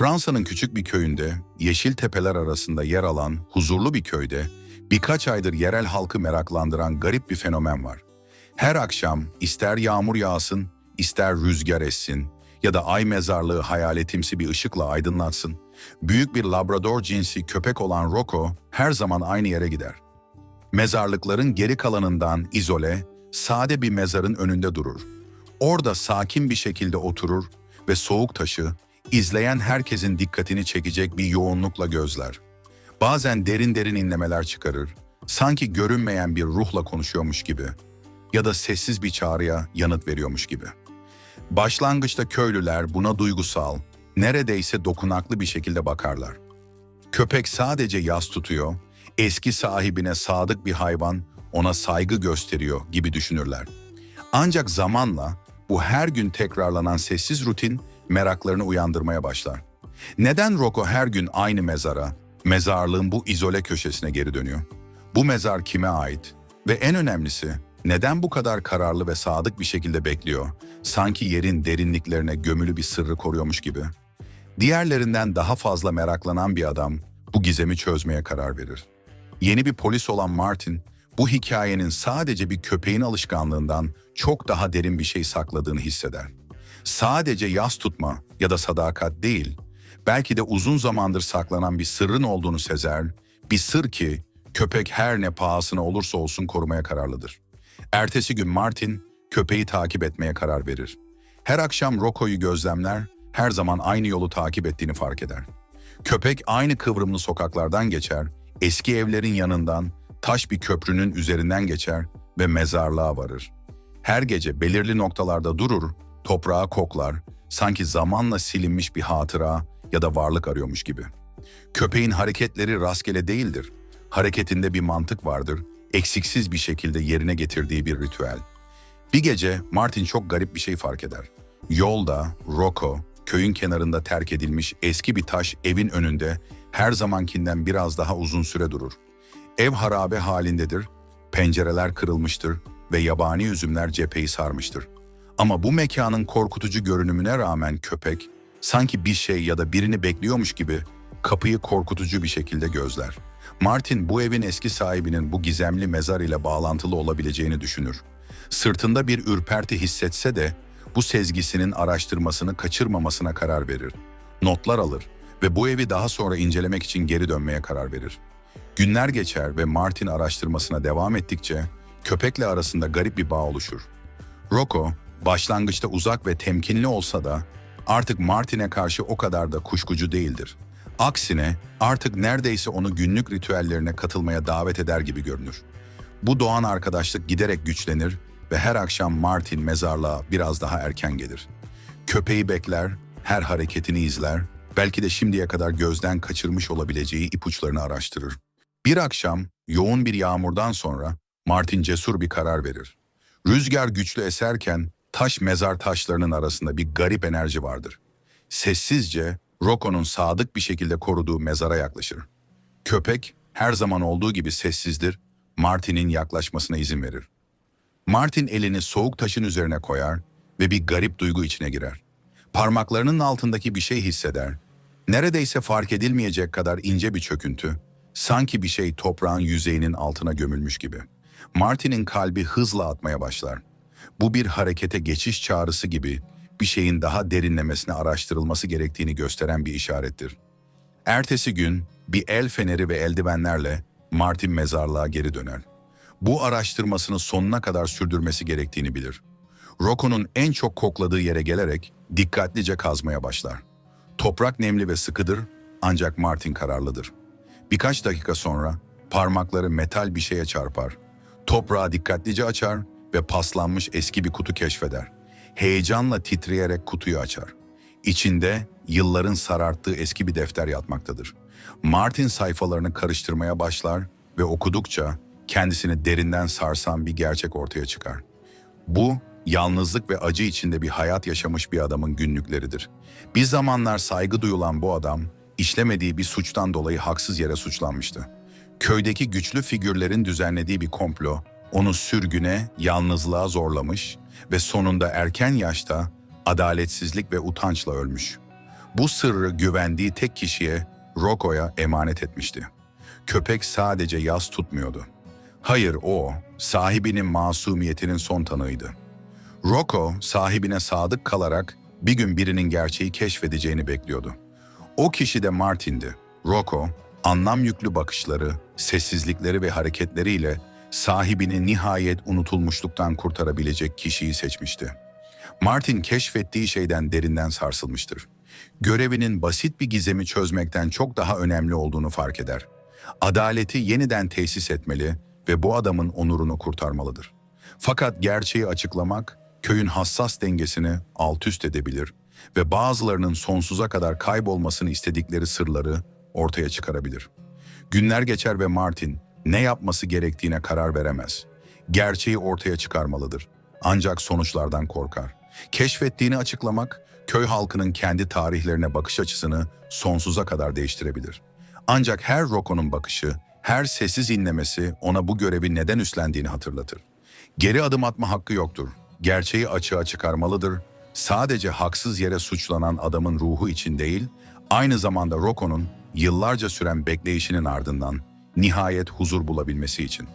Fransa'nın küçük bir köyünde, yeşil tepeler arasında yer alan huzurlu bir köyde birkaç aydır yerel halkı meraklandıran garip bir fenomen var. Her akşam ister yağmur yağsın, ister rüzgar essin ya da ay mezarlığı hayaletimsi bir ışıkla aydınlatsın, büyük bir Labrador cinsi köpek olan Rocco her zaman aynı yere gider. Mezarlıkların geri kalanından izole, sade bir mezarın önünde durur. Orada sakin bir şekilde oturur ve soğuk taşı, izleyen herkesin dikkatini çekecek bir yoğunlukla gözler. Bazen derin derin inlemeler çıkarır, sanki görünmeyen bir ruhla konuşuyormuş gibi ya da sessiz bir çağrıya yanıt veriyormuş gibi. Başlangıçta köylüler buna duygusal, neredeyse dokunaklı bir şekilde bakarlar. Köpek sadece yas tutuyor, eski sahibine sadık bir hayvan ona saygı gösteriyor gibi düşünürler. Ancak zamanla bu her gün tekrarlanan sessiz rutin meraklarını uyandırmaya başlar. Neden Rocco her gün aynı mezara, mezarlığın bu izole köşesine geri dönüyor? Bu mezar kime ait? Ve en önemlisi, neden bu kadar kararlı ve sadık bir şekilde bekliyor? Sanki yerin derinliklerine gömülü bir sırrı koruyormuş gibi. Diğerlerinden daha fazla meraklanan bir adam bu gizemi çözmeye karar verir. Yeni bir polis olan Martin, bu hikayenin sadece bir köpeğin alışkanlığından çok daha derin bir şey sakladığını hisseder. Sadece yas tutma ya da sadakat değil, belki de uzun zamandır saklanan bir sırrın olduğunu sezer, bir sır ki köpek her ne pahasına olursa olsun korumaya kararlıdır. Ertesi gün Martin köpeği takip etmeye karar verir. Her akşam Rocco'yu gözlemler, her zaman aynı yolu takip ettiğini fark eder. Köpek aynı kıvrımlı sokaklardan geçer, eski evlerin yanından, taş bir köprünün üzerinden geçer ve mezarlığa varır. Her gece belirli noktalarda durur, toprağı koklar, sanki zamanla silinmiş bir hatıra ya da varlık arıyormuş gibi. Köpeğin hareketleri rastgele değildir. Hareketinde bir mantık vardır, eksiksiz bir şekilde yerine getirdiği bir ritüel. Bir gece Martin çok garip bir şey fark eder. Yolda Rocco, köyün kenarında terk edilmiş eski bir taş evin önünde her zamankinden biraz daha uzun süre durur. Ev harabe halindedir, pencereler kırılmıştır ve yabani üzümler cepheyi sarmıştır. Ama bu mekanın korkutucu görünümüne rağmen köpek, sanki bir şey ya da birini bekliyormuş gibi kapıyı korkutucu bir şekilde gözler. Martin bu evin eski sahibinin bu gizemli mezar ile bağlantılı olabileceğini düşünür. Sırtında bir ürperti hissetse de bu sezgisinin araştırmasını kaçırmamasına karar verir. Notlar alır ve bu evi daha sonra incelemek için geri dönmeye karar verir. Günler geçer ve Martin araştırmasına devam ettikçe köpekle arasında garip bir bağ oluşur. Rocco başlangıçta uzak ve temkinli olsa da artık Martin'e karşı o kadar da kuşkucu değildir. Aksine artık neredeyse onu günlük ritüellerine katılmaya davet eder gibi görünür. Bu doğan arkadaşlık giderek güçlenir ve her akşam Martin mezarlığa biraz daha erken gelir. Köpeği bekler, her hareketini izler, belki de şimdiye kadar gözden kaçırmış olabileceği ipuçlarını araştırır. Bir akşam yoğun bir yağmurdan sonra Martin cesur bir karar verir. Rüzgar güçlü eserken taş mezar taşlarının arasında bir garip enerji vardır. Sessizce Rocco'nun sadık bir şekilde koruduğu mezara yaklaşır. Köpek her zaman olduğu gibi sessizdir, Martin'in yaklaşmasına izin verir. Martin elini soğuk taşın üzerine koyar ve bir garip duygu içine girer. Parmaklarının altındaki bir şey hisseder. Neredeyse fark edilmeyecek kadar ince bir çöküntü, sanki bir şey toprağın yüzeyinin altına gömülmüş gibi. Martin'in kalbi hızla atmaya başlar. Bu bir harekete geçiş çağrısı gibi bir şeyin daha derinlemesine araştırılması gerektiğini gösteren bir işarettir. Ertesi gün bir el feneri ve eldivenlerle Martin mezarlığa geri döner. Bu araştırmasını sonuna kadar sürdürmesi gerektiğini bilir. Rocco'nun en çok kokladığı yere gelerek dikkatlice kazmaya başlar. Toprak nemli ve sıkıdır ancak Martin kararlıdır. Birkaç dakika sonra parmakları metal bir şeye çarpar. Toprağı dikkatlice açar ve paslanmış eski bir kutu keşfeder. Heyecanla titreyerek kutuyu açar. İçinde yılların sararttığı eski bir defter yatmaktadır. Martin sayfalarını karıştırmaya başlar ve okudukça kendisini derinden sarsan bir gerçek ortaya çıkar. Bu, yalnızlık ve acı içinde bir hayat yaşamış bir adamın günlükleridir. Bir zamanlar saygı duyulan bu adam, işlemediği bir suçtan dolayı haksız yere suçlanmıştı. Köydeki güçlü figürlerin düzenlediği bir komplo, onu sürgüne, yalnızlığa zorlamış ve sonunda erken yaşta adaletsizlik ve utançla ölmüş. Bu sırrı güvendiği tek kişiye, Rocco'ya emanet etmişti. Köpek sadece yas tutmuyordu. Hayır o, sahibinin masumiyetinin son tanığıydı. Rocco, sahibine sadık kalarak bir gün birinin gerçeği keşfedeceğini bekliyordu. O kişi de Martin'di. Rocco, anlam yüklü bakışları, sessizlikleri ve hareketleriyle sahibini nihayet unutulmuşluktan kurtarabilecek kişiyi seçmişti. Martin keşfettiği şeyden derinden sarsılmıştır. Görevinin basit bir gizemi çözmekten çok daha önemli olduğunu fark eder. Adaleti yeniden tesis etmeli ve bu adamın onurunu kurtarmalıdır. Fakat gerçeği açıklamak köyün hassas dengesini alt üst edebilir ve bazılarının sonsuza kadar kaybolmasını istedikleri sırları ortaya çıkarabilir. Günler geçer ve Martin ne yapması gerektiğine karar veremez. Gerçeği ortaya çıkarmalıdır. Ancak sonuçlardan korkar. Keşfettiğini açıklamak, köy halkının kendi tarihlerine bakış açısını sonsuza kadar değiştirebilir. Ancak her Rocco'nun bakışı, her sessiz inlemesi ona bu görevi neden üstlendiğini hatırlatır. Geri adım atma hakkı yoktur. Gerçeği açığa çıkarmalıdır. Sadece haksız yere suçlanan adamın ruhu için değil, aynı zamanda Rocco'nun yıllarca süren bekleyişinin ardından nihayet huzur bulabilmesi için.